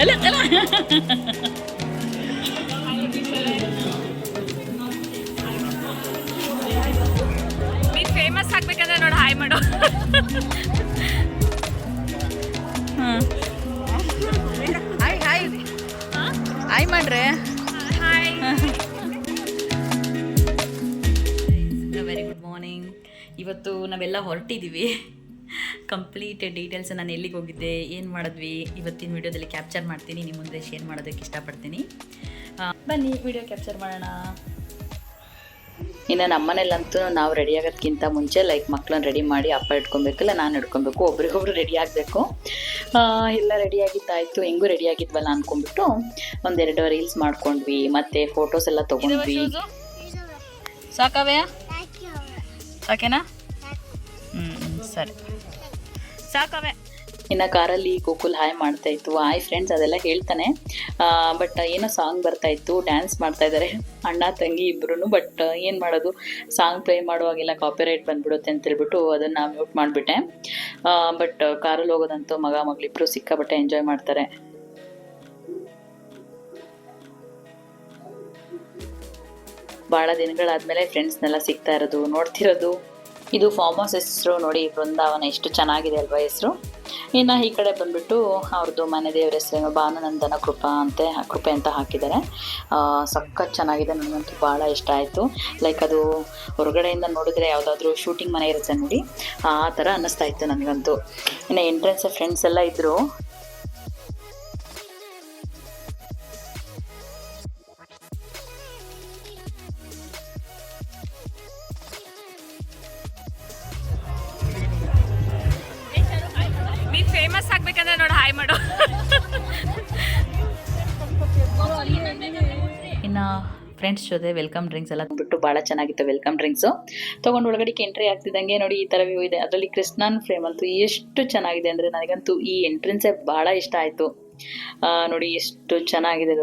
ಅಲ್ಲ ಅಲ್ಲ. ನೀನ್ ಫೇಮಸ್ ಆಗ್ಬೇಕಂದ್ರೆ ನೋಡು ಹಾಯ್ ಮಾಡು. ಹಾಂ. Hi hi. ಹಾಯ್ ಮಾಡ್ರೆ. ಹಾಯ್. ವೆರಿ ಗುಡ್ ಮಾರ್ನಿಂಗ್ ಇವತ್ತು ನಾವೆಲ್ಲ ಹೊರಟಿದ್ದೀವಿ ಕಂಪ್ಲೀಟ್ ಡೀಟೇಲ್ಸ್ ನಾನು ಎಲ್ಲಿಗೆ ಹೋಗಿದ್ದೆ ಏನು ಮಾಡಿದ್ವಿ ಇವತ್ತಿನ ವಿಡಿಯೋದಲ್ಲಿ ಕ್ಯಾಪ್ಚರ್ ಮಾಡ್ತೀನಿ ನಿಮ್ಮ ಮುಂದೆ ಶೇರ್ ಮಾಡೋದಕ್ಕೆ ಇಷ್ಟಪಡ್ತೀನಿ. ಬನ್ನಿ ವಿಡಿಯೋ ಕ್ಯಾಪ್ಚರ್ ಮಾಡೋಣ. ಇನ್ನು ನಮ್ಮನೇಲಂತೂ ನಾವು ರೆಡಿ ಆಗೋದಕ್ಕಿಂತ ಮುಂಚೆ ಲೈಕ್ ಮಕ್ಕಳನ್ನ ರೆಡಿ ಮಾಡಿ ಅಪ್ಪ ಇಟ್ಕೊಬೇಕಲ್ಲ ನಾನು ಇಟ್ಕೊಬೇಕು ಒಬ್ರಿಗೊಬ್ರು ರೆಡಿ ಆಗಬೇಕು. ಎಲ್ಲ ರೆಡಿ ಆಗಿದ್ದಾಯಿತು ಹೆಂಗೂ ರೆಡಿ ಆಗಿದ್ವಲ್ಲ ಅಂದ್ಕೊಂಡ್ಬಿಟ್ಟು ಒಂದೆರಡು ರೀಲ್ಸ್ ಮಾಡ್ಕೊಂಡ್ವಿ ಮತ್ತು ಫೋಟೋಸ್ ಎಲ್ಲ ತೊಗೊಂಡ್ವಿ. ಸಾಕವೇ ಸಾಕೇನಾ? ಹ್ಞೂ ಸರಿ. ಸಾಕವೇ. ಇನ್ನು ಕಾರಲ್ಲಿ ಗೋಕುಲ್ ಹಾಯ್ ಮಾಡ್ತಾ ಇತ್ತು. ಹಾಯ್ ಫ್ರೆಂಡ್ಸ್ ಅದೆಲ್ಲ ಹೇಳ್ತಾನೆ. ಬಟ್ ಏನೋ ಸಾಂಗ್ ಬರ್ತಾ ಇತ್ತು ಡ್ಯಾನ್ಸ್ ಮಾಡ್ತಾ ಇದ್ದಾರೆ ಅಣ್ಣ, ತಂಗಿ ಇಬ್ರು ಬಟ್ ಏನು ಮಾಡೋದು? ಸಾಂಗ್ ಪ್ಲೇ ಮಾಡುವಾಗೆಲ್ಲ ಕಾಪಿರೈಟ್ ಬಂದ್ಬಿಡುತ್ತೆ ಅಂತ ಹೇಳ್ಬಿಟ್ಟು ಅದನ್ನು ಮ್ಯೂಟ್ ಮಾಡಿಬಿಟ್ಟೆ. ಬಟ್ ಕಾರಲ್ಲಿ ಹೋಗೋದಂತೂ ಮಗ, ಮಗಳಿಬ್ರು ಸಿಕ್ಕಾಬಟ್ಟೆ ಎಂಜಾಯ್ ಮಾಡ್ತಾರೆ. ಭಾಳ ದಿನಗಳಾದಮೇಲೆ ಫ್ರೆಂಡ್ಸ್ನೆಲ್ಲ ಸಿಗ್ತಾ ಇರೋದು, ನೋಡ್ತಿರೋದು. ಇದು ಫಾರ್ಮ್ ಹೌಸ್ ಹೆಸರು ನೋಡಿ ಬೃಂದಾವನ ಎಷ್ಟು ಚೆನ್ನಾಗಿದೆ ಅಲ್ವಾ ಹೆಸರು. ಇನ್ನು ಈ ಕಡೆ ಬಂದ್ಬಿಟ್ಟು ಅವ್ರದ್ದು ಮನೆ ದೇವ್ರ ಹೆಸರು, ಭಾನುನಂದನ ಕೃಪಾ ಅಂತೆ ಕೃಪೆ ಅಂತ ಹಾಕಿದ್ದಾರೆ. ಸಖತ್ ಚೆನ್ನಾಗಿದೆ, ನನಗಂತೂ ಭಾಳ ಇಷ್ಟ ಆಯಿತು. ಲೈಕ್ ಅದು ಹೊರಗಡೆಯಿಂದ ನೋಡಿದ್ರೆ ಯಾವುದಾದ್ರೂ ಶೂಟಿಂಗ್ ಮನೆ ಇರುತ್ತೆ ನೋಡಿ, ಆ ಥರ ಅನ್ನಿಸ್ತಾ ಇತ್ತು ನನಗಂತೂ. ಇನ್ನು ಎಂಟ್ರೆನ್ಸ್ ಫ್ರೆಂಡ್ಸ್ ಎಲ್ಲ ಇದ್ದರು ಜೊತೆ ವೆಲ್ಕಮ್ ಡ್ರಿಂಕ್ಸ್ ಎಲ್ಲ ಬಿಟ್ಟು ಭಾಳ ಚೆನ್ನಾಗಿತ್ತು ವೆಲ್ಕಮ್ ಡ್ರಿಂಕ್ಸ್ ತಗೊಂಡು ಒಳಗಡೆ ಎಂಟ್ರಿ ಆಗ್ತಿದ್ದಂಗೆ ನೋಡಿ, ಈ ಥರ ವ್ಯೂ ಇದೆ. ಅದರಲ್ಲಿ ಕೃಷ್ಣನ್ ಫ್ರೇಮ್ ಅಂತೂ ಎಷ್ಟು ಚೆನ್ನಾಗಿದೆ ಅಂದ್ರೆ ನನಗಂತೂ ಈ ಎಂಟ್ರೆನ್ಸೇ ಭಾಳ ಇಷ್ಟ ಆಯಿತು. ನೋಡಿ ಎಷ್ಟು ಚೆನ್ನಾಗಿದೆ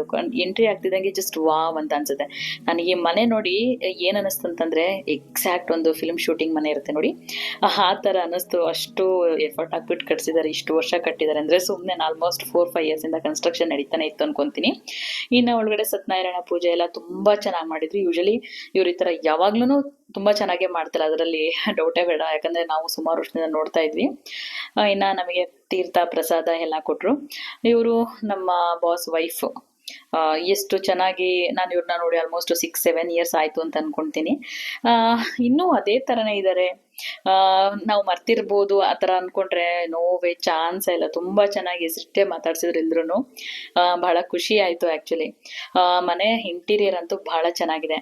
ಎಂಟ್ರಿ ಆಗ್ತಿದ್ದಂಗೆ ಜಸ್ಟ್ ವಾವ್ ಅಂತ ಅನ್ಸುತ್ತೆ. ನನಗೆ ಮನೆ ನೋಡಿ ಏನು ಅನ್ನಿಸ್ತು ಅಂತಂದ್ರೆ ಎಕ್ಸಾಕ್ಟ್ ಒಂದು ಫಿಲ್ಮ್ ಶೂಟಿಂಗ್ ಮನೆ ಇರುತ್ತೆ ನೋಡಿ. ಆ ಥರ ಅನ್ನಿಸ್ತು. ಅಷ್ಟು ಎಫರ್ಟ್ ಹಾಕ್ಬಿಟ್ಟು ಕಟ್ಸಿದ್ದಾರೆ ಇಷ್ಟು ವರ್ಷ ಕಟ್ಟಿದ್ದಾರೆ ಅಂದರೆ ಸುಮ್ಮನೆ ಆಲ್ಮೋಸ್ಟ್ ಫೋರ್ ಫೈವ್ ಇಯರ್ಸಿಂದ ಕನ್ಸ್ಟ್ರಕ್ಷನ್ ನಡೀತಾನೆ ಇತ್ತು ಅನ್ಕೊಂತೀನಿ. ಇನ್ನು ಒಳಗಡೆ ಸತ್ಯನಾರಾಯಣ ಪೂಜೆ ಎಲ್ಲ ತುಂಬ ಚೆನ್ನಾಗಿ ಮಾಡಿದ್ರು. ಯೂಶಲಿ ಇವ್ರ ಈ ಥರ ಯಾವಾಗ್ಲೂ ತುಂಬ ಚೆನ್ನಾಗೇ ಮಾಡ್ತಾರೆ ಅದರಲ್ಲಿ ಡೌಟೇ ಬೇಡ ಯಾಕಂದರೆ ನಾವು ಸುಮಾರು ವರ್ಷದಿಂದ ನೋಡ್ತಾ ಇದ್ವಿ. ಇನ್ನ ನಮಗೆ ತೀರ್ಥ ಪ್ರಸಾದ ಎಲ್ಲ ಕೊಟ್ಟರು ಇವರು ನಮ್ಮ ಬಾಸ್ ವೈಫ್ ಎಷ್ಟು ಚೆನ್ನಾಗಿ ನಾನು ಇವ್ರನ್ನ ನೋಡಿ ಆಲ್ಮೋಸ್ಟ್ ಸಿಕ್ಸ್ ಸೆವೆನ್ ಇಯರ್ಸ್ ಆಯಿತು ಅಂತ ಅನ್ಕೊಂತೀನಿ. ಇನ್ನೂ ಅದೇ ಥರನೇ ಇದ್ದಾರೆ ನಾವು ಮರ್ತಿರ್ಬೋದು ಆ ಥರ ಅಂದ್ಕೊಂಡ್ರೆ ನೋವೇ ಚಾನ್ಸ್ ಇಲ್ಲ. ತುಂಬ ಚೆನ್ನಾಗಿ ಹೆಸರಿಟ್ಟೆ ಮಾತಾಡ್ಸಿದ್ರು ಎಲ್ರು ಬಹಳ ಖುಷಿ ಆಯಿತು ಆ್ಯಕ್ಚುಲಿ ಮನೆ ಇಂಟೀರಿಯರ್ ಅಂತೂ ಬಹಳ ಚೆನ್ನಾಗಿದೆ.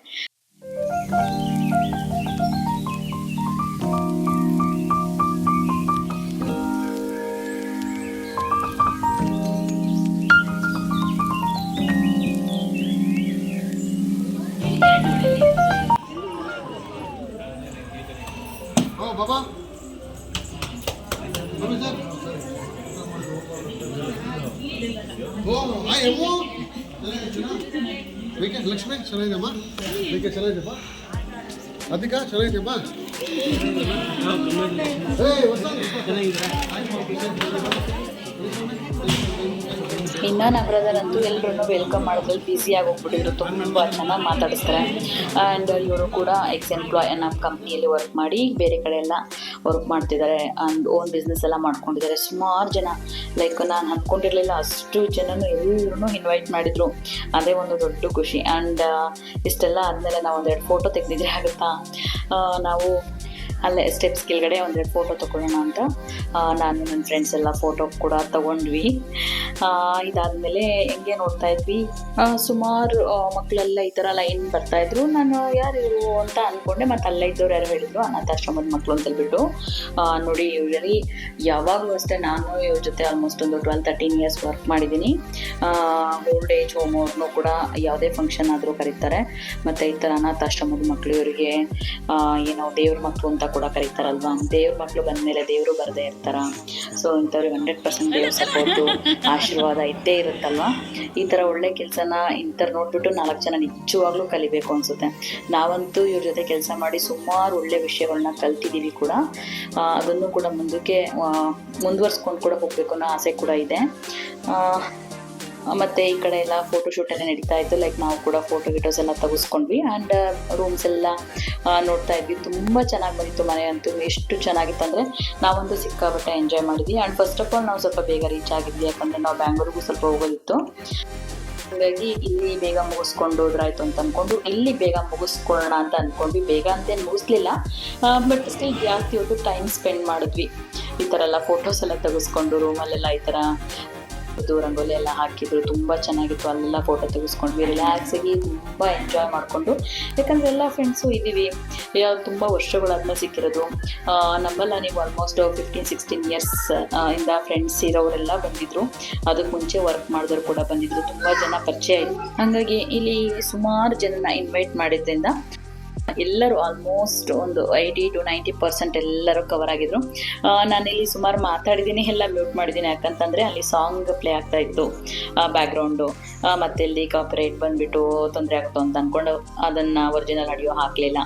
Sir. Oh, hi, Emo. ಬೇಕೆ ಲಕ್ಷ್ಮಿ ಚೆನ್ನಾಗಿದೆಯಮ್ಮ? ಬೇಕೆ ಚೆನ್ನಾಗಿದೆಯಪ್ಪ? ಅಧಿಕ ಚೆನ್ನಾಗಿದೆಯಪ್ಪ? ಏ ಹೊಸ ಇನ್ನು ನಮ್ಮ ಬ್ರದರ್ ಅಂತೂ ಎಲ್ಲರೂ ವೆಲ್ಕಮ್ ಮಾಡೋದ್ರಲ್ಲಿ ಬ್ಯುಸಿಯಾಗಿ ಹೋಗ್ಬಿಟ್ಟಿದ್ರು, ತುಂಬ ಚೆನ್ನಾಗಿ ಮಾತಾಡಿಸ್ತಾರೆ. ಆ್ಯಂಡ್ ಇವರು ಕೂಡ ಎಕ್ಸ್ ಎಂಪ್ಲಾಯ್ ನಮ್ಮ ಕಂಪ್ನಿಯಲ್ಲಿ ವರ್ಕ್ ಮಾಡಿ ಬೇರೆ ಕಡೆ ಎಲ್ಲ ವರ್ಕ್ ಮಾಡ್ತಿದ್ದಾರೆ ಆ್ಯಂಡ್ ಓನ್ ಬಿಸ್ನೆಸ್ ಎಲ್ಲ ಮಾಡ್ಕೊಂಡಿದ್ದಾರೆ. ಸುಮಾರು ಜನ ಲೈಕ್ ನಾನು ಅಂದ್ಕೊಂಡಿರಲಿಲ್ಲ ಅಷ್ಟು ಜನನು ಎಲ್ಲರೂ ಇನ್ವೈಟ್ ಮಾಡಿದರು. ಅದೇ ಒಂದು ದೊಡ್ಡ ಖುಷಿ. ಆ್ಯಂಡ್ ಇಷ್ಟೆಲ್ಲ ಆದಮೇಲೆ ನಾವು ಒಂದೆರಡು ಫೋಟೋ ತೆಗೆದಿದ್ರೆ ಆಗುತ್ತಾ? ನಾವು ಅಲ್ಲೇ ಸ್ಟೆಪ್ಸ್ ಕೆಳಗಡೆ ಒಂದೆರಡು ಫೋಟೋ ತೊಗೊಳ್ಳೋಣ ಅಂತ. ನಾನು ನನ್ನ ಫ್ರೆಂಡ್ಸ್ ಎಲ್ಲ ಫೋಟೋ ಕೂಡ ತೊಗೊಂಡ್ವಿ. ಇದಾದಮೇಲೆ ಹೆಂಗೆ ನೋಡ್ತಾ ಇದ್ವಿ? ಸುಮಾರು ಮಕ್ಕಳೆಲ್ಲ ಈ ಥರ ಲೈನ್ ಬರ್ತಾ ಇದ್ರು. ನಾನು ಯಾರು ಇವರು ಅಂತ ಅಂದ್ಕೊಂಡೆ ಮತ್ತು ಅಲ್ಲೇ ಇದ್ದವ್ರು ಯಾರು ಹೇಳಿದ್ರು, ಅನಾಥಾಶ್ರಮದ ಮಕ್ಕಳು ಅಂತ ಹೇಳ್ಬಿಟ್ಟು. ನೋಡಿ ಯೂಶಲಿ ಯಾವಾಗಲೂ ಅಷ್ಟೇ ನಾನು ಇವ್ರ ಜೊತೆ ಆಲ್ಮೋಸ್ಟ್ ಒಂದು ಟ್ವೆಲ್ ತರ್ಟೀನ್ ಇಯರ್ಸ್ ವರ್ಕ್ ಮಾಡಿದ್ದೀನಿ ಓಲ್ಡ್ ಏಜ್ ಹೋಮ್ ಅವ್ರನ್ನೂ ಕೂಡ ಯಾವುದೇ ಫಂಕ್ಷನ್ ಆದರೂ ಕರೀತಾರೆ. ಮತ್ತು ಈ ಥರ ಅನಾಥಾಶ್ರಮದ ಮಕ್ಕಳು ಇವರಿಗೆ ಏನೋ ದೇವ್ರ ಮಕ್ಕಳು ಅಂತ ಕೂಡ ಕರೀತಾರಲ್ವಾ? ದೇವ್ರ ಮಕ್ಕಳು ಬಂದಮೇಲೆ ದೇವರು ಬರದೇ ಇರ್ತಾರ. ಸೊ ಇಂಥವ್ರಿಗೆ ಹಂಡ್ರೆಡ್ ಪರ್ಸೆಂಟ್ ದೇವ್ರ ಸಪೋರ್ಟು ಆಶೀರ್ವಾದ ಇದ್ದೇ ಇರುತ್ತಲ್ವಾ? ಈ ಥರ ಒಳ್ಳೆ ಕೆಲಸನ ಇಂಥವ್ರು ನೋಡ್ಬಿಟ್ಟು ನಾಲ್ಕು ಜನ ನಿಜವಾಗ್ಲೂ ಕಲಿಬೇಕು ಅನಿಸುತ್ತೆ. ನಾವಂತೂ ಇವ್ರ ಜೊತೆ ಕೆಲಸ ಮಾಡಿ ಸುಮಾರು ಒಳ್ಳೆ ವಿಷಯಗಳನ್ನ ಕಲ್ತಿದ್ದೀವಿ ಕೂಡ. ಅದನ್ನು ಕೂಡ ಮುಂದಕ್ಕೆ ಮುಂದುವರ್ಸ್ಕೊಂಡು ಕೂಡ ಹೋಗಬೇಕು ಅನ್ನೋ ಆಸೆ ಕೂಡ ಇದೆ. ಮತ್ತು ಈ ಕಡೆ ಎಲ್ಲ ಫೋಟೋ ಶೂಟ್ ಎಲ್ಲ ನಡೀತಾ ಇತ್ತು. ಲೈಕ್ ನಾವು ಕೂಡ ಫೋಟೋ ಗಿಟೋಸ್ ಎಲ್ಲ ತೆಗೆಸ್ಕೊಂಡ್ವಿ. ಆ್ಯಂಡ್ ರೂಮ್ಸ್ ಎಲ್ಲ ನೋಡ್ತಾ ಇದ್ವಿ. ತುಂಬ ಚೆನ್ನಾಗಿ ಬಂದಿತ್ತು ಮನೆ ಅಂತೂ. ಎಷ್ಟು ಚೆನ್ನಾಗಿತ್ತು ಅಂದರೆ ನಾವಂತೂ ಸಿಕ್ಕಾಪಟ್ಟೆ ಎಂಜಾಯ್ ಮಾಡಿದ್ವಿ. ಆ್ಯಂಡ್ ಫಸ್ಟ್ ಆಫ್ ಆಲ್ ನಾವು ಸ್ವಲ್ಪ ಬೇಗ ರೀಚ್ ಆಗಿದ್ವಿ. ಯಾಕಂದರೆ ನಾವು ಬ್ಯಾಂಗ್ಳೂರಿಗೂ ಸ್ವಲ್ಪ ಹೋಗೋದಿತ್ತು. ಹಾಗಾಗಿ ಇಲ್ಲಿ ಬೇಗ ಮುಗಿಸ್ಕೊಂಡು ಹೋದ್ರಾಯ್ತು ಅಂತ ಅನ್ಕೊಂಡು, ಇಲ್ಲಿ ಬೇಗ ಮುಗಿಸ್ಕೊಳ್ಳೋಣ ಅಂತ ಅಂದ್ಕೊಂಡ್ವಿ ಬೇಗ ಅಂತೇನು ಮುಗಿಸ್ಲಿಲ್ಲ. ಬಟ್ ಸ್ಟಿಲ್ ಜಾಸ್ತಿ ಹೊತ್ತು ಟೈಮ್ ಸ್ಪೆಂಡ್ ಮಾಡಿದ್ವಿ. ಈ ಥರ ಎಲ್ಲ ಫೋಟೋಸ್ ಎಲ್ಲ ತೆಗೆಸ್ಕೊಂಡು ರೂಮಲ್ಲೆಲ್ಲ ಈ ಥರ ಇದು ರಂಗೋಲಿ ಎಲ್ಲ ಹಾಕಿದ್ರು, ತುಂಬ ಚೆನ್ನಾಗಿತ್ತು. ಅಲ್ಲೆಲ್ಲ ಫೋಟೋ ತೆಗೆಸ್ಕೊಂಡ್ವಿ. ರಿಲ್ಯಾಕ್ಸ್ ಆಗಿ ತುಂಬ ಎಂಜಾಯ್ ಮಾಡಿಕೊಂಡು, ಯಾಕಂದರೆ ಎಲ್ಲ ಫ್ರೆಂಡ್ಸು ಇದ್ದೀವಿ. ತುಂಬ ವರ್ಷಗಳಾದ್ಮೇಲೆ ಸಿಕ್ಕಿರೋದು. ನಮ್ಮಲ್ಲ ನೀವು ಆಲ್ಮೋಸ್ಟ್ ಫಿಫ್ಟೀನ್ ಸಿಕ್ಸ್ಟೀನ್ ಇಯರ್ಸ್ ಇಂದ ಫ್ರೆಂಡ್ಸ್ ಇರೋರೆಲ್ಲ ಬಂದಿದ್ರು. ಅದಕ್ಕೆ ಮುಂಚೆ ವರ್ಕ್ ಮಾಡಿದವರು ಕೂಡ ಬಂದಿದ್ರು. ತುಂಬ ಜನ ಪರಿಚಯ ಆಯಿತು. ಹಾಗಾಗಿ ಇಲ್ಲಿ ಸುಮಾರು ಜನನ ಇನ್ವೈಟ್ ಮಾಡಿದ್ರಿಂದ ಎಲ್ಲರೂ ಆಲ್ಮೋಸ್ಟ್ ಒಂದು ಏಯ್ಟಿ ಟು ನೈಂಟಿ ಪರ್ಸೆಂಟ್ ಎಲ್ಲರೂ ಕವರ್ ಆಗಿದ್ರು. ನಾನು ಇಲ್ಲಿ ಸುಮಾರು ಮಾತಾಡಿದ್ದೀನಿ ಎಲ್ಲ ಮ್ಯೂಟ್ ಮಾಡಿದ್ದೀನಿ ಯಾಕಂತಂದರೆ ಅಲ್ಲಿ ಸಾಂಗ್ ಪ್ಲೇ ಆಗ್ತಾ ಇತ್ತು ಬ್ಯಾಕ್ಗ್ರೌಂಡು ಮತ್ತೆ ಇಲ್ಲಿ ಕಾಪರೇಟ್ ಬಂದುಬಿಟ್ಟು ತೊಂದರೆ ಆಗ್ತು ಅಂತ ಅಂದ್ಕೊಂಡು ಅದನ್ನು ಒರಿಜಿನಲ್ ಆಡಿಯೋ ಹಾಕಲಿಲ್ಲ.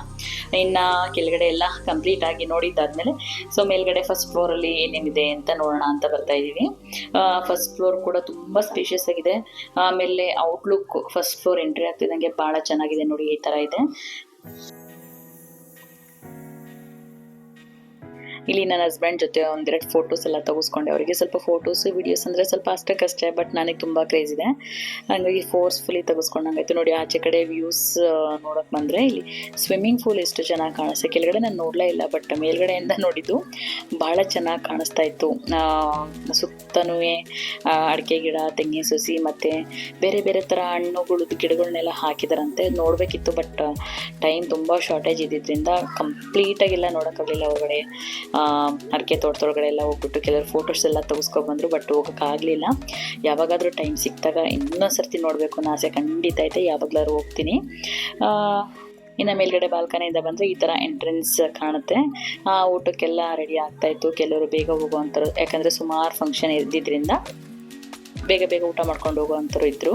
ಇನ್ನು ಕೆಳಗಡೆ ಎಲ್ಲ ಕಂಪ್ಲೀಟ್ ಆಗಿ ನೋಡಿದ್ದಾದ್ಮೇಲೆ ಸೊ ಮೇಲ್ಗಡೆ ಫಸ್ಟ್ ಫ್ಲೋರಲ್ಲಿ ಏನೇನಿದೆ ಅಂತ ನೋಡೋಣ ಅಂತ ಬರ್ತಾ ಇದ್ದೀವಿ. ಫಸ್ಟ್ ಫ್ಲೋರ್ ಕೂಡ ತುಂಬ ಸ್ಪೇಷಿಯಸ್ ಆಗಿದೆ. ಆಮೇಲೆ ಔಟ್ಲುಕ್ ಫಸ್ಟ್ ಫ್ಲೋರ್ ಎಂಟ್ರಿ ಆಗ್ತಿದ್ದಂಗೆ ಭಾಳ ಚೆನ್ನಾಗಿದೆ ನೋಡಿ, ಈ ಥರ ಇದೆ. Thank you. ಇಲ್ಲಿ ನನ್ನ ಹಸ್ಬೆಂಡ್ ಜೊತೆ ಒಂದೆರಡು ಫೋಟೋಸ್ ಎಲ್ಲ ತಗೋಸ್ಕೊಂಡೆ. ಅವರಿಗೆ ಸ್ವಲ್ಪ ಫೋಟೋಸ್ ವಿಡಿಯೋಸ್ ಅಂದರೆ ಸ್ವಲ್ಪ ಅಷ್ಟಕ್ಕಷ್ಟೇ ಬಟ್ ನನಗೆ ತುಂಬ ಕ್ರೇಜ್ ಇದೆ. ಹಂಗಾಗಿ ಫೋರ್ಸ್ಫುಲಿ ತಗೋಸ್ಕೊಂಡಂಗಾಯ್ತು. ನೋಡಿ, ಆಚೆ ಕಡೆ ವ್ಯೂಸ್ ನೋಡೋಕೆ ಬಂದರೆ ಇಲ್ಲಿ ಸ್ವಿಮ್ಮಿಂಗ್ ಪೂಲ್ ಎಷ್ಟು ಚೆನ್ನಾಗಿ ಕಾಣಿಸ್ತೆ. ಕೆಳಗಡೆ ನಾನು ನೋಡಲೇ ಇಲ್ಲ ಬಟ್ ಮೇಲ್ಗಡೆಯಿಂದ ನೋಡಿದ್ದು ಭಾಳ ಚೆನ್ನಾಗಿ ಕಾಣಿಸ್ತಾ ಇತ್ತು. ಸುತ್ತನೂ ಅಡಿಕೆ ಗಿಡ, ತೆಂಗಿನ ಸಸಿ ಮತ್ತು ಬೇರೆ ಬೇರೆ ಥರ ಹಣ್ಣುಗಳು ಗಿಡಗಳನ್ನೆಲ್ಲ ಹಾಕಿದಾರಂತೆ. ನೋಡಬೇಕಿತ್ತು ಬಟ್ ಟೈಮ್ ತುಂಬ ಶಾರ್ಟೇಜ್ ಇದ್ದಿದ್ದರಿಂದ ಕಂಪ್ಲೀಟಾಗಿಲ್ಲ ನೋಡೋಕ್ಕಾಗಲಿಲ್ಲ ಹೊರಗಡೆ. ಅಡಿಕೆ ತೋಟದೊಳಗಡೆ ಎಲ್ಲ ಹೋಗ್ಬಿಟ್ಟು ಕೆಲವರು ಫೋಟೋಸ್ ಎಲ್ಲ ತೆಗೆಸ್ಕೊಬಂದರು ಬಟ್ ಹೋಗೋಕ್ಕಾಗಲಿಲ್ಲ ಯಾವಾಗಾದರೂ ಟೈಮ್ ಸಿಕ್ಕಿದಾಗ ಇನ್ನೊಂದ್ಸರ್ತಿ ನೋಡಬೇಕು ಅನ್ನೋ ಆಸೆ ಖಂಡಿತ ಐತೆ, ಯಾವಾಗಲಾದ್ರು ಹೋಗ್ತೀನಿ. ಇನ್ನು ಮೇಲ್ಗಡೆ ಬಾಲ್ಕನಿಯಿಂದ ಬಂದರೆ ಈ ಥರ ಎಂಟ್ರೆನ್ಸ್ ಕಾಣುತ್ತೆ. ಆ, ಊಟಕ್ಕೆಲ್ಲ ರೆಡಿ ಆಗ್ತಾಯಿತ್ತು ಕೆಲವರು ಬೇಗ ಹೋಗುವಂಥರು ಯಾಕಂದರೆ ಸುಮಾರು ಫಂಕ್ಷನ್ ಇದ್ದಿದ್ದರಿಂದ ಬೇಗ ಬೇಗ ಊಟ ಮಾಡ್ಕೊಂಡು ಹೋಗುವಂಥರು ಇದ್ದರು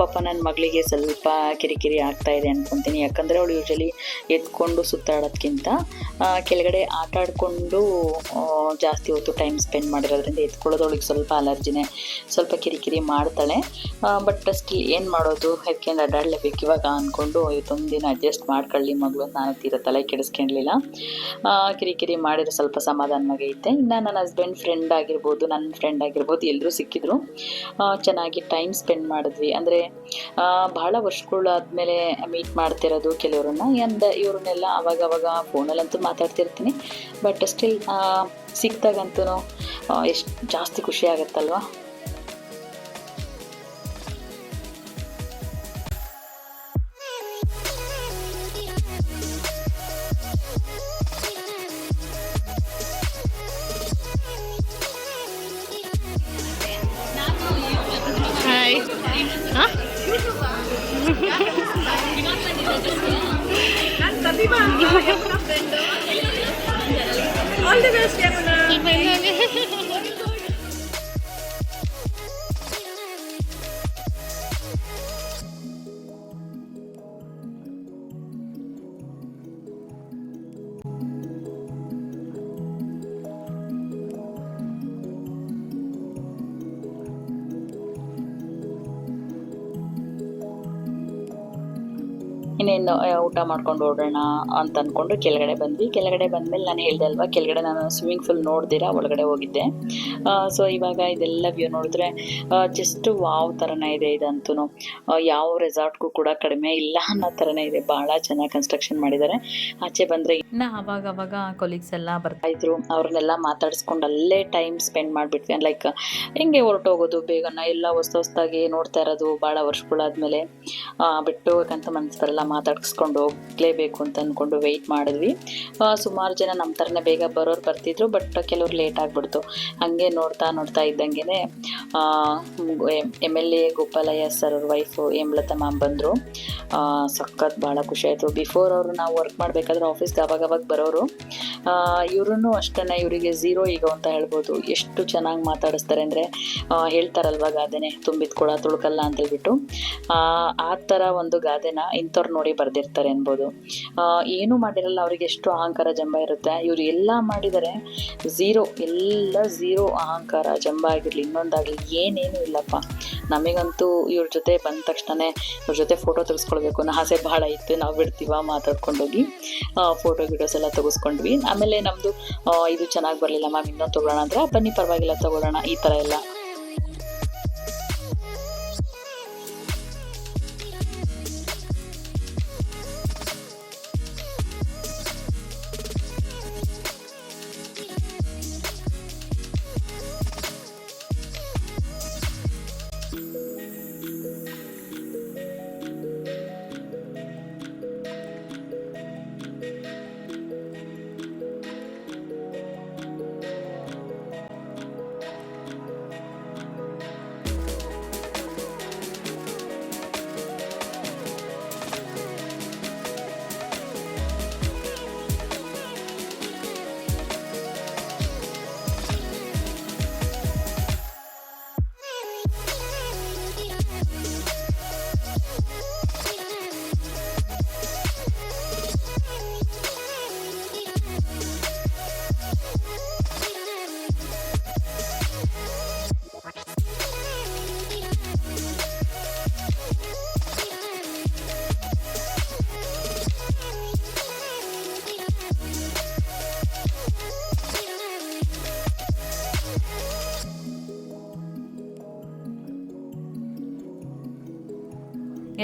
ಪಾಪ ನನ್ನ ಮಗಳಿಗೆ ಸ್ವಲ್ಪ ಕಿರಿಕಿರಿ ಆಗ್ತಾ ಇದೆ ಅನ್ಕೊಂತೀನಿ. ಯಾಕಂದರೆ ಅವಳು ಯೂಶಲಿ ಎತ್ಕೊಂಡು ಸುತ್ತಾಡೋದ್ಕಿಂತ ಕೆಳಗಡೆ ಆಟ ಆಡಿಕೊಂಡು ಜಾಸ್ತಿ ಹೊತ್ತು ಟೈಮ್ ಸ್ಪೆಂಡ್ ಮಾಡಿರೋದ್ರಿಂದ ಎತ್ಕೊಳ್ಳೋದು ಅವಳಿಗೆ ಸ್ವಲ್ಪ ಅಲರ್ಜಿನೇ ಸ್ವಲ್ಪ ಕಿರಿಕಿರಿ ಮಾಡ್ತಾಳೆ. ಬಟ್ ಅಷ್ಟು ಏನು ಮಾಡೋದು? ಯಾಕೆಂದ್ರೆ ಅಡ್ಡಾಡಲೇಬೇಕು ಇವಾಗ ಅಂದ್ಕೊಂಡು ಇವತ್ತೊಂದು ದಿನ ಅಡ್ಜಸ್ಟ್ ಮಾಡ್ಕೊಳ್ಳಿ ಮಗಳು ನಾನು ತೀರ ತಲೆ ಕೆಡಿಸ್ಕೊಂಡಿಲ್ಲ. ಕಿರಿಕಿರಿ ಮಾಡಿದ್ರೆ ಸ್ವಲ್ಪ ಸಮಾಧಾನವಾಗೈತೆ ಇನ್ನು ನನ್ನ ಹಸ್ಬೆಂಡ್ ಫ್ರೆಂಡ್ ಆಗಿರ್ಬೋದು ನನ್ನ ಫ್ರೆಂಡ್ ಆಗಿರ್ಬೋದು ಎಲ್ಲರೂ ಸಿಕ್ಕಿದ್ರು. ಚೆನ್ನಾಗಿ ಟೈಮ್ ಸ್ಪೆಂಡ್ ಮಾಡಿದ್ವಿ. ಅಂದರೆ ಭಾಳ ವರ್ಷಗಳಾದ್ಮೇಲೆ ಮೀಟ್ ಮಾಡ್ತಿರೋದು ಕೆಲವರನ್ನ. ಎಂದ ಇವ್ರನ್ನೆಲ್ಲ ಅವಾಗ ಅವಾಗ ಫೋನಲ್ಲಂತೂ ಮಾತಾಡ್ತಿರ್ತೀನಿ. ಬಟ್ ಸ್ಟಿಲ್ ಸಿಕ್ತಾಗಂತೂ ಎಷ್ಟು ಜಾಸ್ತಿ ಖುಷಿ ಆಗುತ್ತಲ್ವಾ? ಹಾಯ್ ಆಲ್ ದಿ ಬೆಸ್ಟ್ ಇನ್ನೇನು ಊಟ ಮಾಡ್ಕೊಂಡು ಓಡೋಣ ಅಂತ ಅಂದ್ಕೊಂಡು ಕೆಳಗಡೆ ಬಂದ್ವಿ. ಕೆಳಗಡೆ ಬಂದಮೇಲೆ ನಾನು ಹೇಳಿದೆ ಅಲ್ವಾ ಕೆಳಗಡೆ ನಾನು ಸ್ವಿಮ್ಮಿಂಗ್ ಫೂಲ್ ನೋಡ್ದಿರಾ ಒಳಗಡೆ ಹೋಗಿದ್ದೆ. ಸೊ ಇವಾಗ ಇದೆಲ್ಲ ವ್ಯೂ ನೋಡಿದ್ರೆ ಜಸ್ಟ್ ವಾವ್ ಥರನೇ ಇದೆ ಇದಂತೂ ಯಾವ ರೆಸಾರ್ಟ್ಗೂ ಕೂಡ ಕಡಿಮೆ ಇಲ್ಲ ಅನ್ನೋ ಥರನೇ ಇದೆ. ಭಾಳ ಚೆನ್ನಾಗಿ ಕನ್ಸ್ಟ್ರಕ್ಷನ್ ಮಾಡಿದ್ದಾರೆ. ಆಚೆ ಬಂದರೆ ಇನ್ನು ಅವಾಗ ಅವಾಗ ಕೊಲೀಗ್ಸ್ ಎಲ್ಲ ಬರ್ತಾ ಇದ್ರು. ಅವ್ರನ್ನೆಲ್ಲ ಮಾತಾಡಿಸ್ಕೊಂಡು ಅಲ್ಲೇ ಟೈಮ್ ಸ್ಪೆಂಡ್ ಮಾಡಿಬಿಟ್ವಿ. ಲೈಕ್ ಹೆಂಗೆ ಹೊರಟೋಗೋದು? ಬೇಗನ ಎಲ್ಲ ಹೊಸ ಹೊಸ್ದಾಗಿ ನೋಡ್ತಾ ಇರೋದು. ಭಾಳ ವರ್ಷಗಳಾದ್ಮೇಲೆ ಬಿಟ್ಟು ಹೋಗಕ್ಕಂತ ಮನಸ್ಸಲ್ಲ ಬರಲ್ಲ ಮಾತಾಡ್ಸ್ಕೊಂಡು ಹೋಗ್ಲೇಬೇಕು ಅಂತ ಅಂದ್ಕೊಂಡು ವೆಯ್ಟ್ ಮಾಡಿದ್ವಿ. ಸುಮಾರು ಜನ ನಮ್ಮ ಥರನೇ ಬೇಗ ಬರೋರು ಬರ್ತಿದ್ರು ಬಟ್ ಕೆಲವ್ರು ಲೇಟ್ ಆಗಿಬಿಡ್ತು. ಹಾಗೆ ನೋಡ್ತಾ ನೋಡ್ತಾ ಇದ್ದಂಗೆ M L A Gopalaiah sir ಅವ್ರ ವೈಫು ಹೇಮಲತಾ ಮ್ಯಾಮ್ ಬಂದರು. ಸಖತ್ ಭಾಳ ಖುಷಿ ಆಯಿತು. ಬಿಫೋರ್ ಅವರು ನಾವು ವರ್ಕ್ ಮಾಡಬೇಕಾದ್ರೆ ಆಫೀಸ್ಗೆ ಅವಾಗ ಅವಾಗ ಬರೋರು. ಇವ್ರೂ ಅಷ್ಟೇ ಇವರಿಗೆ ಝೀರೋ ಈಗ ಅಂತ ಹೇಳ್ಬೋದು. ಎಷ್ಟು ಚೆನ್ನಾಗಿ ಮಾತಾಡಿಸ್ತಾರೆ ಅಂದರೆ ಹೇಳ್ತಾರಲ್ವ ಗಾದೆನೆ ತುಂಬಿದ ಕೊಡ ತುಳುಕಲ್ಲ ಅಂತ ಹೇಳ್ಬಿಟ್ಟು. ಆ, ಥರ ಒಂದು ಗಾದೆನ ಇಂಥವ್ರು ನೋಡಿ ಬರೆದಿರ್ತಾರೆ ಅನ್ಬೋದು. ಏನು ಮಾಡಿರಲ್ಲ, ಅವ್ರಿಗೆ ಎಷ್ಟು ಅಹಂಕಾರ ಜಂಬ ಇರುತ್ತೆ. ಇವ್ರು ಎಲ್ಲ ಮಾಡಿದರೆ ಝೀರೋ ಎಲ್ಲ ಝೀರೋ ಅಹಂಕಾರ ಜಂಬ ಆಗಿರಲಿ, ಇನ್ನೊಂದಾಗಲಿ ಏನೇನು ಇಲ್ಲಪ್ಪ. ನಮಗಂತೂ ಇವ್ರ ಜೊತೆ ಬಂದ ತಕ್ಷಣ ಇವ್ರ ಜೊತೆ ಫೋಟೋ ತೆಗೆಸ್ಕೊಳ್ಬೇಕು. ಅನ್ನೋ ಆಸೆ ಭಾಳ ಇತ್ತು, ನಾವು ಬಿಡ್ತೀವ ಮಾತಾಡ್ಕೊಂಡೋಗಿ. ಫೋಟೋ ವೀಡಿಯೋಸ್ ಎಲ್ಲ ತೆಗೆಸ್ಕೊಂಡ್ವಿ. ಆಮೇಲೆ ನಮ್ಮದು ಇದು ಚೆನ್ನಾಗಿ ಬರಲಿಲ್ಲ, ಮ್ಯಾಮ್, ಇನ್ನೊಂದು ತೊಗೊಳ್ಳೋಣ ಅಂದ್ರೆ, ಬನ್ನಿ, ಪರವಾಗಿಲ್ಲ, ತಗೊಳ್ಳೋಣ ಈ ಥರ ಎಲ್ಲ.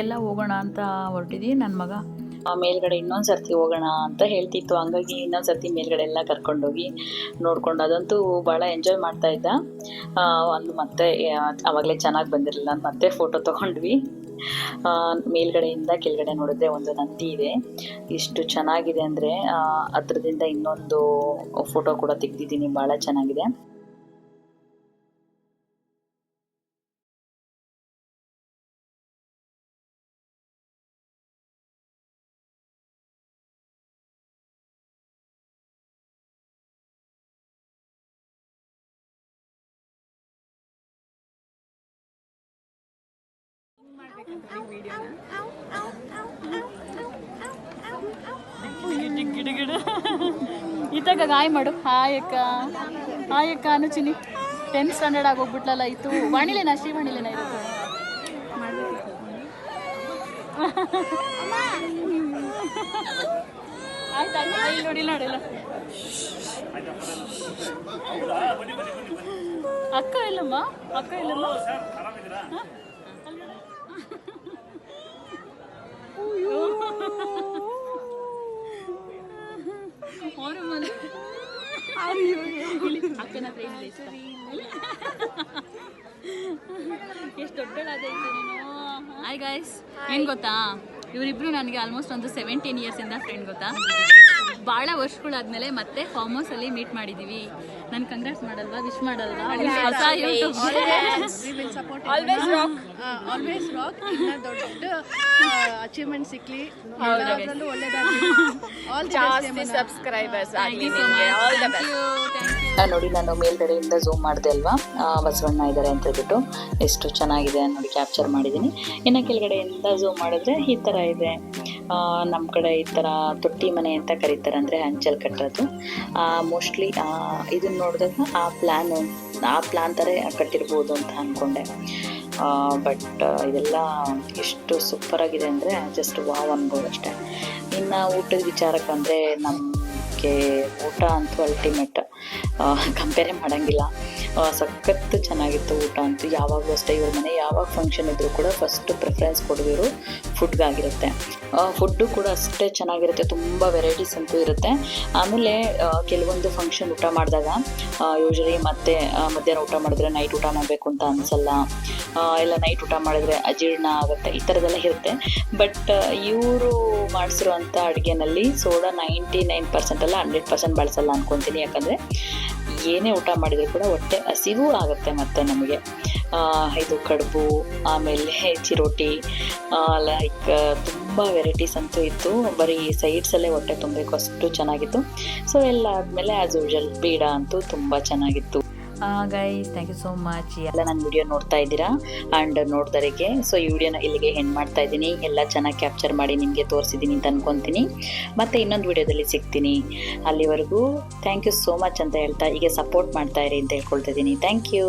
ಎಲ್ಲ ಹೋಗೋಣ ಅಂತ ಹೊರಟಿದ್ವಿ ನನ್ನ ಮಗ. ಮೇಲ್ಗಡೆ ಇನ್ನೊಂದು ಸರ್ತಿ ಹೋಗೋಣ ಅಂತ ಹೇಳ್ತಿತ್ತು. ಹಂಗಾಗಿ ಇನ್ನೊಂದು ಸರ್ತಿ ಮೇಲ್ಗಡೆ ಎಲ್ಲ ಕರ್ಕೊಂಡೋಗಿ ನೋಡ್ಕೊಂಡು ಅದಂತೂ ಭಾಳ ಎಂಜಾಯ್ ಮಾಡ್ತಾ ಇದ್ದ. ಒಂದು ಮತ್ತೆ ಆವಾಗಲೇ ಚೆನ್ನಾಗಿ ಬಂದಿರಲಿಲ್ಲ ಮತ್ತೆ ಫೋಟೋ ತೊಗೊಂಡ್ವಿ. ಮೇಲ್ಗಡೆಯಿಂದ ಕೆಳಗಡೆ ನೋಡಿದ್ರೆ ಒಂದು ನಂದಿ ಇದೆ. ಇಷ್ಟು ಚೆನ್ನಾಗಿದೆ ಅಂದರೆ ಹತ್ರದಿಂದ ಇನ್ನೊಂದು ಫೋಟೋ ಕೂಡ ತೆಗ್ದಿದ್ದೀನಿ. ಭಾಳ ಚೆನ್ನಾಗಿದೆ. ಗಿಡ ಇತ್ತಾಗ ಗಾಯ ಮಾಡು. ಹಾಯಕ್ಕ ಹಾಯಕ್ಕ ಅನು ಚಿನಿ ಟೆಂತ್ ಸ್ಟ್ಯಾಂಡರ್ಡ್ ಆಗೋಗ್ಬಿಟ್ಲಲ್ಲ ಇತ್ತು. ವಾಣಿಲೇನಾ ಶ್ರೀ ವಾಣಿಲೇನಾ ಇರುತ್ತೆ ಅಕ್ಕ ಇಲ್ಲಮ್ಮ? ಅಕ್ಕ ಇಲ್ಲಮ್ಮ ಹ? ಅಲ್ಲಿ ನೋಡು. ಅಕ್ಕನ ಹತ್ರ ಇಷ್ಟ. ಎಷ್ಟು ದೊಡ್ಡದಾದೈತೆ ನೀನು. ಹಾಯ್ ಗಾಯ್ಸ್ ಏನ್ ಗೊತ್ತಾ? ಇವರಿಬ್ರು ನನಗೆ ಆಲ್ಮೋಸ್ಟ್ ಒಂದು ಸೆವೆಂಟೀನ್ ಇಯರ್ಸ್ ಇಂದ ಫ್ರೆಂಡ್ ಗೊತ್ತಾ? ಭಾಳ ವರ್ಷಗಳಾದ್ಮೇಲೆ ಮತ್ತೆ ಫಾರ್ಮ್ ಹೌಸ್ ಅಲ್ಲಿ ಮೀಟ್ ಮಾಡಿದೀವಿ. ನನ್ ಕಂಗ್ರಾಟ್ಸ್ ಮಾಡಲ್ವಾ? ವಿಶ್ ಮಾಡಲ್ವಾ? ಹೊಸ YouTube always rock always rock ಇನ್ನ ದೊಡ್ಡ ಅಚೀವ್ಮೆಂಟ್ ಸಿಕ್ಲಿ. ಎಲ್ಲದರಲ್ಲೂ ಒಳ್ಳೇದಾಗ್ಲಿ. ಆಲ್ ಜಾಸ್ತಿ ಸಬ್ಸ್ಕ್ರೈಬರ್ಸ್ ಆಗಲಿ ನಿಮಗೆ. All the you thank you ನೋಡಿ ನಾನು ಮೇಲ್ಗಡೆಯಿಂದ ಝೂಮ್ ಮಾಡಿದೆ ಅಲ್ವಾ? ಬಸವಣ್ಣ ಇದ್ದಾರೆ ಅಂತ ಹೇಳ್ಬಿಟ್ಟು ಎಷ್ಟು ಚೆನ್ನಾಗಿದೆ ನೋಡಿ ಕ್ಯಾಪ್ಚರ್ ಮಾಡಿದ್ದೀನಿ ಇನ್ನು ಕೆಳಗಡೆಯಿಂದ ಝೂಮ್ ಮಾಡಿದ್ರೆ ಈ ತರ ಇದೆ. ನಮ್ಮ ಕಡೆ ಈ ಥರ ತೊಟ್ಟಿ ಮನೆ ಅಂತ ಕರೀತಾರೆ ಅಂದರೆ ಹಂಚಲ್ ಕಟ್ಟೋದು. ಮೋಸ್ಟ್ಲಿ ಇದನ್ನ ನೋಡಿದಾಗ ಆ ಪ್ಲ್ಯಾನು ಆ ಪ್ಲ್ಯಾನ್ ಥರ ಕಟ್ಟಿರ್ಬೋದು ಅಂತ ಅಂದ್ಕೊಂಡೆ ಬಟ್ ಇದೆಲ್ಲ ಎಷ್ಟು ಸೂಪರಾಗಿದೆ ಅಂದರೆ ಜಸ್ಟ್ ವಾವ್ ಅನ್ಬೋದು ಅಷ್ಟೇ. ಇನ್ನು ಊಟದ ವಿಚಾರಕ್ಕೆ ಅಂದರೆ ನಮಗೆ ಊಟ ಅಂತೂ ಅಲ್ಟಿಮೇಟ್ ಕಂಪೇರೆ ಮಾಡೋಂಗಿಲ್ಲ. ಸಖತ್ ಸಖತ್ತು ಚೆನ್ನಾಗಿತ್ತು ಊಟ ಅಂತೂ ಯಾವಾಗಲೂ ಅಷ್ಟೇ. ಇವ್ರ ಮನೆ ಯಾವಾಗ ಫಂಕ್ಷನ್ ಇದ್ದರೂ ಕೂಡ ಫಸ್ಟ್ ಪ್ರಿಫರೆನ್ಸ್ ಕೊಡೋರು ಫುಡ್ಗಾಗಿರುತ್ತೆ ಫುಡ್ಡು ಕೂಡ ಅಷ್ಟೇ ಚೆನ್ನಾಗಿರುತ್ತೆ, ತುಂಬ ವೆರೈಟೀಸ್ ಅಂತೂ ಇರುತ್ತೆ. ಆಮೇಲೆ ಕೆಲವೊಂದು ಫಂಕ್ಷನ್ ಊಟ ಮಾಡಿದಾಗ ಯೂಶಲಿ ಮತ್ತೆ ಮಧ್ಯಾಹ್ನ ಊಟ ಮಾಡಿದ್ರೆ ನೈಟ್ ಊಟ ಮಾಡಬೇಕು ಅಂತ ಅನಿಸಲ್ಲ. ಎಲ್ಲ ನೈಟ್ ಊಟ ಮಾಡಿದ್ರೆ ಅಜೀರ್ಣ ಆಗುತ್ತೆ, ಈ ಥರದ್ದೆಲ್ಲ ಇರುತ್ತೆ. ಬಟ್ ಇವರು ಮಾಡಿಸಿರುವಂಥ ಅಡುಗೆನಲ್ಲಿ ಸೋಡಾ ನೈಂಟಿ ನೈನ್ ಪರ್ಸೆಂಟ್ ಅಲ್ಲ ಹಂಡ್ರೆಡ್ ಪರ್ಸೆಂಟ್ ಬಳಸಲ್ಲ ಅನ್ಕೊತೀನಿ. ಯಾಕಂದರೆ ಏನೇ ಊಟ ಮಾಡಿದರೂ ಕೂಡ ಹೊಟ್ಟೆ ಹಸಿವು ಆಗುತ್ತೆ ಮತ್ತು ನಮಗೆ. ಇದು ಕಡುಬು, ಆಮೇಲೆ ಚಿರೋಟಿ ಲೈಕ್ ತುಂಬ ವೆರೈಟೀಸ್ ಅಂತೂ ಇತ್ತು. ಬರೀ ಸೈಡ್ಸಲ್ಲೇ ಹೊಟ್ಟೆ ತುಂಬಬೇಕು ಅಷ್ಟು ಚೆನ್ನಾಗಿತ್ತು. ಸೊ ಎಲ್ಲ ಆದಮೇಲೆ ಆ್ಯಸ್ ಯೂಶಲ್ ಬೀಡ ಅಂತೂ ತುಂಬ ಚೆನ್ನಾಗಿತ್ತು. Guys thank you so much ಎಲ್ಲ ನನ್ನ ವಿಡಿಯೋ ನೋಡ್ತಾ ಇದ್ದೀರಾ? ಆ್ಯಂಡ್ ನೋಡ್ದರಿಗೆ ಸೊ ಈ ವಿಡಿಯೋನ ಇಲ್ಲಿಗೆ ಹೆಣ್ ಮಾಡ್ತಾ ಇದ್ದೀನಿ. ಎಲ್ಲ ಚೆನ್ನಾಗಿ ಕ್ಯಾಪ್ಚರ್ ಮಾಡಿ ನಿಮಗೆ ತೋರಿಸಿದ್ದೀನಿ ಅಂತ ಅನ್ಕೊತೀನಿ. ಮತ್ತೆ ಇನ್ನೊಂದು ವಿಡಿಯೋದಲ್ಲಿ ಸಿಗ್ತೀನಿ. ಅಲ್ಲಿವರೆಗೂ ಥ್ಯಾಂಕ್ ಯು ಸೋ ಮಚ್ ಅಂತ ಹೇಳ್ತಾ, ಹೀಗೆ ಸಪೋರ್ಟ್ ಮಾಡ್ತಾ ಇರಿ ಅಂತ ಹೇಳ್ಕೊಳ್ತಾ ಇದ್ದೀನಿ. Thank you